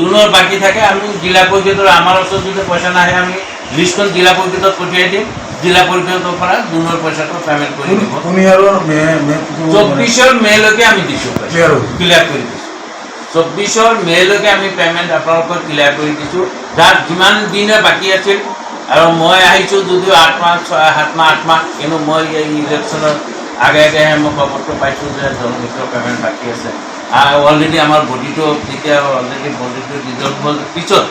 জুনৰ বাকী থাকে আমি জিলা পৰিষদৰ আমাৰ ওচৰত যদি পইচা নাহে আমি লিষ্টখন জিলা পৰিষদত পঠিয়াই দিম জিলা পৰিষদৰ পৰা জুনৰ পইচাটো পে'মেণ্ট কৰি দিব। চৌব্বিছৰ মে'লৈকে আমি দিছোঁ। ক্লিয়াৰ কৰি দিছোঁ। চৌব্বিছৰ মে'লৈকে আমি পে'মেণ্ট আপোনালোকৰ ক্লিয়াৰ কৰি দিছোঁ। যাৰ যিমান দিনে বাকী আছিল আৰু মই আহিছোঁ যদিও আঠ মাহ ছয় সাত মাহ আঠ মাহ কিন্তু মই এই ইলেকশ্যনৰ আগে আগেহে মই খবৰটো পাইছোঁ যে জনমিত্ৰ পে'মেণ্ট বাকী আছে। অলৰেডি আমাৰ বডিটো যেতিয়া অলৰেডি বডিটো ৰিজল্ভ হ'ল পিছত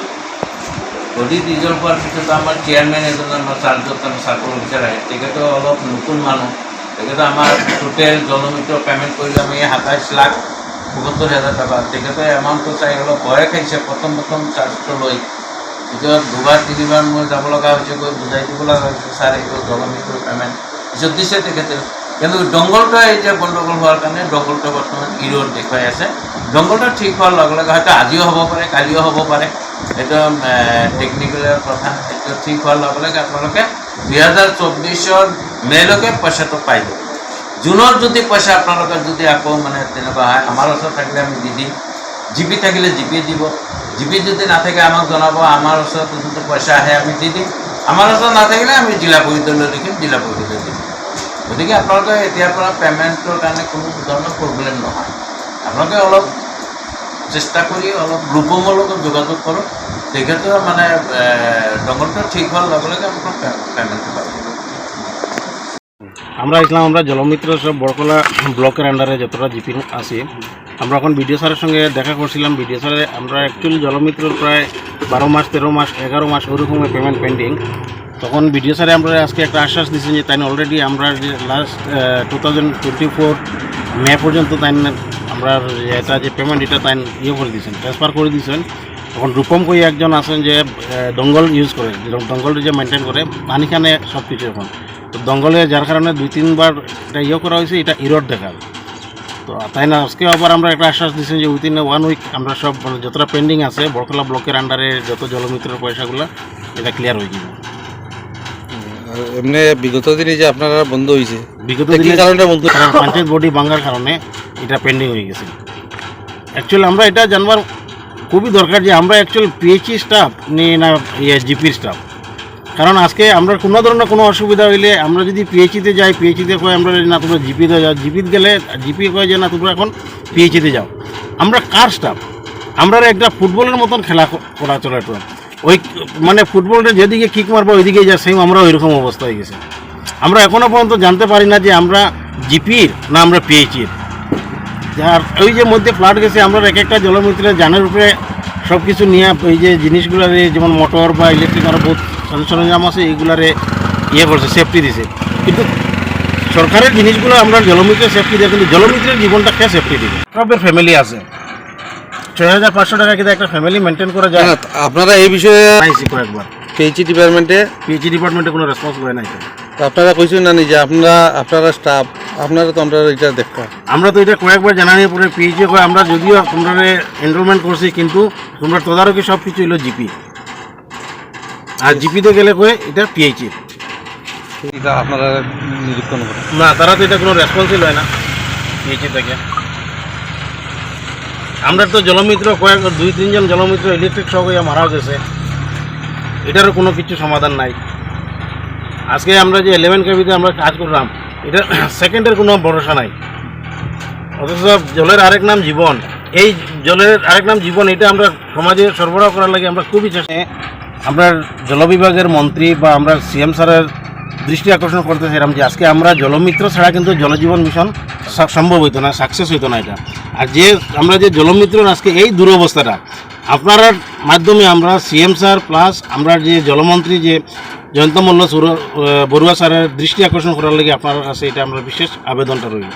বডি ৰিজল্ভ হোৱাৰ পিছত আমাৰ চেয়াৰমেন এজন আমাৰ চাৰ্জত চাকৰি অফিচাৰ আহে তেখেতো অলপ নতুন মানুহ তেখেতে আমাৰ টোটেল জনমিত্ৰ পে'মেণ্ট কৰিলে আমি সাতাইছ লাখ পঁয়সত্তৰ হাজাৰ টকা। তেখেতে এমাউণ্টটো চাই, অলপ ভয়ে খাইছে প্ৰথম প্ৰথম চাৰ্জটো লৈ পিছত দুবাৰ, তিনিবাৰ মই যাব লগা হৈছে, গৈ বুজাই দিব লগা হৈছে ছাৰ এইটো জনমিত্ৰ পে'মেণ্ট পিছত দিছে তেখেতে। কিন্তু দংগলটো এতিয়া গণ্ডগোল হোৱাৰ কাৰণে দংগলটো বৰ্তমান ইৰোড দেখুৱাই আছে। দংগলটো ঠিক হোৱাৰ লগে লগে হয়তো আজিও হ'ব পাৰে, কালিও হ'ব পাৰে। এইটো টেকনিকেলৰ কথা। এইটো ঠিক হোৱাৰ লগে লগে আপোনালোকে দুহেজাৰ চৌব্বিছৰ মে'লৈকে পইচাটো পাই যাব। জুনত যদি পইচা আপোনালোকে যদি আকৌ মানে তেনেকুৱা হয়, আমাৰ ওচৰত থাকিলে আমি দি দিম। জিপি থাকিলে জিপি দিব। জিপি যদি নাথাকে, আমাক জনাব। আমাৰ ওচৰত যদি পইচা আহে, আমি দি দিম। আমাৰ ওচৰত নাথাকিলে আমি জিলা পৰিষদলৈ লিখিম জিলা পৰিষদলৈ দিম গতিকে আপোনালোকে এতিয়াৰ পৰা পে'মেণ্টৰ কাৰণে কোনো ধৰণৰ প্ৰব্লেম নহয়। আপোনালোকে অলপ চেষ্টা কৰি অলপ ৰূপমৰ লগত যোগাযোগ কৰক। তেখেতৰ মানে ডংগলটো ঠিক হোৱাৰ লগে লগে আপোনাক পে'মেণ্টটো আমরা ইসলাম আমরা জলমিত্র সব বরকলা ব্লকের আন্ডারে যতটা জিপি আছি। আমরা এখন বিডিও স্যারের সঙ্গে দেখা করছিলাম। বিডিও স্যারে আমরা অ্যাকচুয়ালি জলমিত্রর প্রায় বারো মাস, তেরো মাস, এগারো মাস ওরকম পেমেন্ট পেন্ডিং তখন বিডিও স্যারে আমরা আজকে একটা আশ্বাস দিয়েছেন যে তাই অলরেডি আমরা যে last two thousand twenty four May পর্যন্ত তাই আমরা এটা যে পেমেন্ট এটা তাই ইয়ে করে দিয়েছেন ট্রান্সফার করে দিয়েছেন। তখন রূপম কই একজন আছেন যে দঙ্গল ইউজ করে দঙ্গলটা যে মেনটেন করে পানিখানে সব কিছু এখন। তো দঙ্গলে যার কারণে দুই, তিনবার এটা ইয়ে করা হয়েছে, এটা ইরোড দেখাল। তো তাই না? আজকে আবার আমরা একটা আশ্বাস দিচ্ছি যে উইদিন ওয়ান উইক আমরা সব মানে যতটা পেন্ডিং আছে বরকলা ব্লকের আন্ডারে যত জলমিত্রের পয়সাগুলো এটা ক্লিয়ার হয়ে যাবে। এমনি বিগত দিনে যে আপনারা বন্ধ হয়েছে বিগত দিনে কারণে বন্ধ? কারণ পঞ্চায়েত বডি ভাঙার কারণে এটা পেন্ডিং হয়ে গেছে। অ্যাকচুয়ালি আমরা এটা জানবার খুবই দরকার যে আমরা অ্যাকচুয়ালি পিএইচই স্টাফ নিয়ে না ইয়ে জিপির স্টাফ কারণ আজকে আমরা কোনো ধরনের কোনো অসুবিধা হইলে আমরা যদি পিএইচিতে যাই পিএইচিতে কয় আমরা না, তোমরা জিপিতে যাও। জিপিতে গেলে জিপি কয় যে, না, তোমরা এখন পিএইচিতে যাও। আমরা কার স্টাফ আমরা একটা ফুটবলের মতন খেলা করা চলে তো ওই মানে ফুটবলটা যেদিকে কিক মারবো ওইদিকে যা সেম আমরা ওইরকম অবস্থা হয়ে গেছে। আমরা এখনও পর্যন্ত জানতে পারি না যে আমরা জিপির না আমরা পিএইচির আর ওই যে মধ্যে ফ্লাট গেছে, আমরা এক একটা জলমিত্রের জানের উপরে সব কিছু নিয়ে ওই যে জিনিসগুলারে যেমন মোটর বা ইলেকট্রিক আরও বহুত সরঞ্জাম আছে এইগুলারে ইয়ে করছে সেফটি দিছে। কিন্তু সরকারের জিনিসগুলো আমরা জলমিত্রের সেফটি দেয় কিন্তু জলমিত্রের জীবনটা কে সেফটি দিবে? সবের ফ্যামিলি আছে। ছয় হাজার পাঁচশো টাকা কিন্তু একটা ফ্যামিলি মেনটেন করা যায়? না, আপনারা এই বিষয়ে কয়েকবার। পেয়েছি ডিপার্টমেন্টে পিএইচি ডিপার্টমেন্টে কোনো রেসপন্স করে নাই তো আপনারা কইছেন না যে আপনারা আপনারা স্টাফ আপনারা তো আমরা এটা দেখা আমরা তো এটা কয়েকবার জানানি পরে পিএইচি কয় আমরা যদিও তোমরা এনরোলমেন্ট করছি কিন্তু তোমরা তদারকি সব কিছু হলো জিপি আর জিপিতে গেলে কয়ে এটা পিএইচি এটা আপনারা করেন না তারা তো এটা কোনো রেসপন্সই লয় না পিএইচি থেকে। আমরা তো জলমিত্র কয়েক দুই তিনজন জলমিত্র ইলেকট্রিক শক হয়ে মারাও গেছে। এটারও কোনো কিছু সমাধান নাই। আজকে আমরা যে ইলেভেন কেবিতে আমরা কাজ করলাম এটা সেকেন্ডের কোনো ভরসা নাই। অথচ জলের আরেক নাম জীবন। এই জলের আরেক নাম জীবন এটা আমরা সমাজে সরবরাহ করার লাগে আমরা খুবই চেষ্টা আমরা জল বিভাগের মন্ত্রী বা আমরা সিএম স্যারের দৃষ্টি আকর্ষণ করতে চাইলাম যে আজকে আমরা জলমিত্র ছাড়া কিন্তু জলজীবন মিশন সম্ভব হইতো না সাকসেস হইতো না এটা। আর যে, আমরা যে জলমিত্র আজকে এই দুরবস্থাটা, আপনার মাধ্যমে আমরা সিএম স্যার প্লাস আমরা যে জলমন্ত্রী যে জয়ন্ত মল্ল বড়ুয়া স্যারের দৃষ্টি আকর্ষণ করার লাগে আপনার কাছে এটা আমরা বিশেষ আবেদনটা রইল।